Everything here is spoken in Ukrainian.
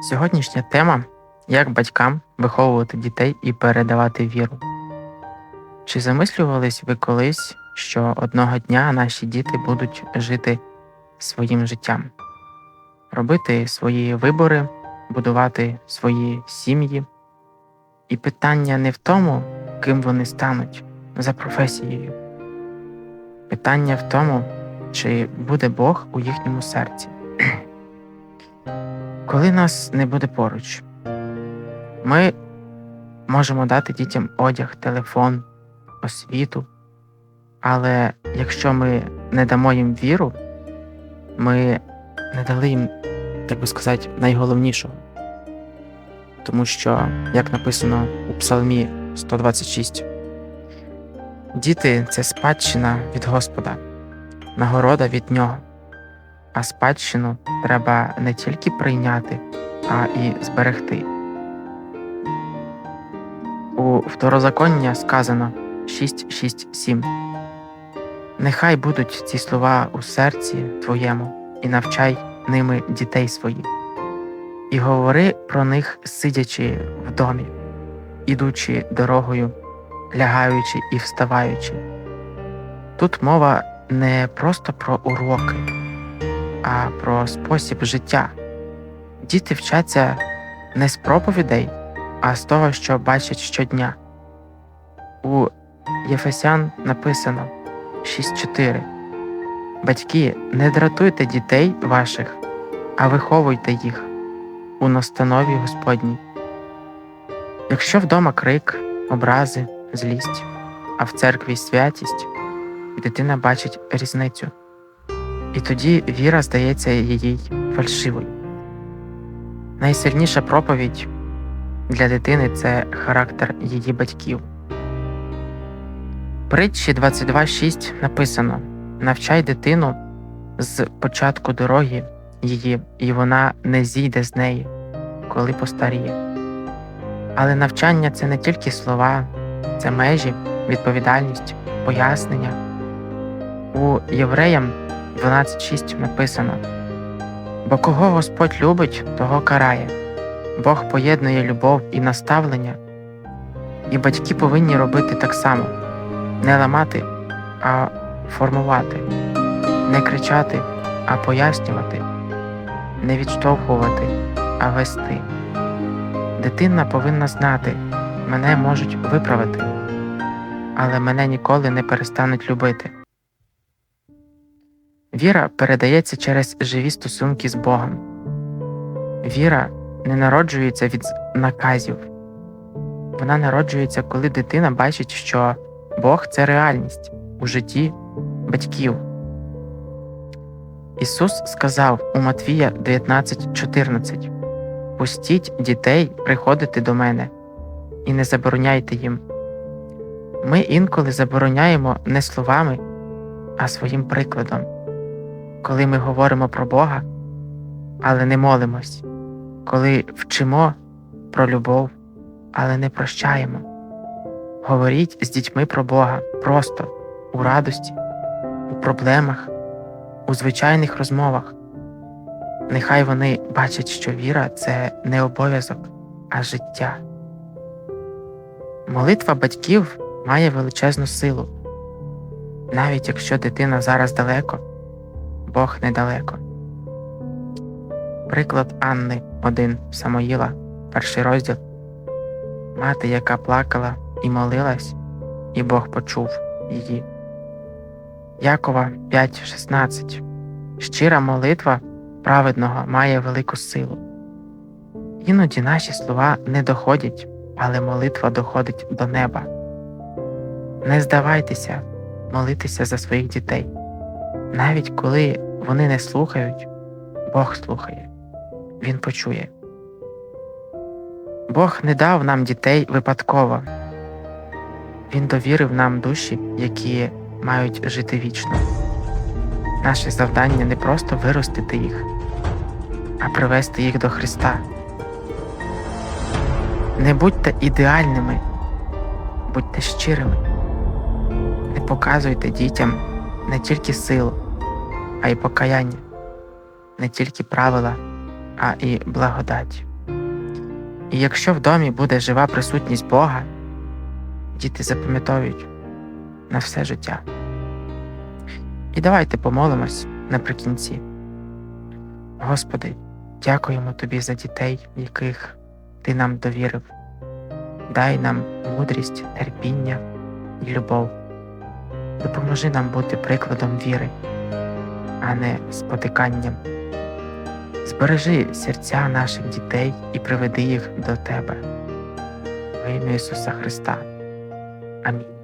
Сьогоднішня тема як батькам виховувати дітей і передавати віру. Чи замислювались ви колись, що одного дня наші діти будуть жити своїм життям, робити свої вибори, будувати свої сім'ї? І питання не в тому, ким вони стануть за професією. Питання в тому, чи буде Бог у їхньому серці. Коли нас не буде поруч, ми можемо дати дітям одяг, телефон, освіту, але якщо ми не дамо їм віру, ми не дали їм, так би сказати, найголовнішого. Тому що, як написано у Псалмі 126, діти це спадщина від Господа, нагорода від Нього. А спадщину треба не тільки прийняти, а і зберегти. У второзаконня сказано 6.6.7 Нехай будуть ці слова у серці твоєму, і навчай ними дітей своїх, і говори про них, сидячи в домі, ідучи дорогою, лягаючи і вставаючи. Тут мова не просто про уроки а про спосіб життя. Діти вчаться не з проповідей, а з того, що бачать щодня. У Єфесян написано 6.4 Батьки, не дратуйте дітей ваших, а виховуйте їх у настанові Господній. Якщо вдома крик, образи, злість, а в церкві святість, дитина бачить різницю і тоді віра здається їй фальшивою. Найсильніша проповідь для дитини це характер її батьків. Притчі 22.6 написано Навчай дитину з початку дороги її, і вона не зійде з неї, коли постаріє. Але навчання це не тільки слова, це межі, відповідальність, пояснення. У євреям 12.6 написано. Бо кого Господь любить, того карає, Бог поєднує любов і наставлення, і батьки повинні робити так само. Не ламати, а формувати, не кричати, а пояснювати, не відштовхувати, а вести. Дитина повинна знати, мене можуть виправити, але мене ніколи не перестануть любити. Віра передається через живі стосунки з Богом. Віра не народжується від наказів, вона народжується, коли дитина бачить, що Бог це реальність у житті батьків. Ісус сказав у Матвія 19,14 Пустіть дітей приходити до мене і не забороняйте їм. Ми інколи забороняємо не словами, а своїм прикладом коли ми говоримо про Бога, але не молимось, коли вчимо про любов, але не прощаємо. Говоріть з дітьми про Бога просто у радості, у проблемах, у звичайних розмовах. Нехай вони бачать, що віра це не обов'язок, а життя. Молитва батьків має величезну силу, навіть якщо дитина зараз далеко. Бог недалеко. Приклад Анни 1 Самоїла, перший розділ Мати, яка плакала і молилась, і Бог почув її. Якова 5.16 Щира молитва праведного має велику силу. Іноді наші слова не доходять, але молитва доходить до неба. Не здавайтеся молитися за своїх дітей. Навіть коли вони не слухають, Бог слухає, Він почує. Бог не дав нам дітей випадково, Він довірив нам душі, які мають жити вічно. Наше завдання не просто виростити їх, а привести їх до Христа. Не будьте ідеальними, будьте щирими, не показуйте дітям не тільки силу, а й покаяння, не тільки правила, а і благодать. І якщо в домі буде жива присутність Бога, діти запам'ятовують на все життя. І давайте помолимось наприкінці. Господи, дякуємо Тобі за дітей, яких Ти нам довірив. Дай нам мудрість, терпіння і любов. Допоможи нам бути прикладом віри, а не спотиканням. Збережи серця наших дітей і приведи їх до Тебе. Во ім'я Ісуса Христа. Амінь.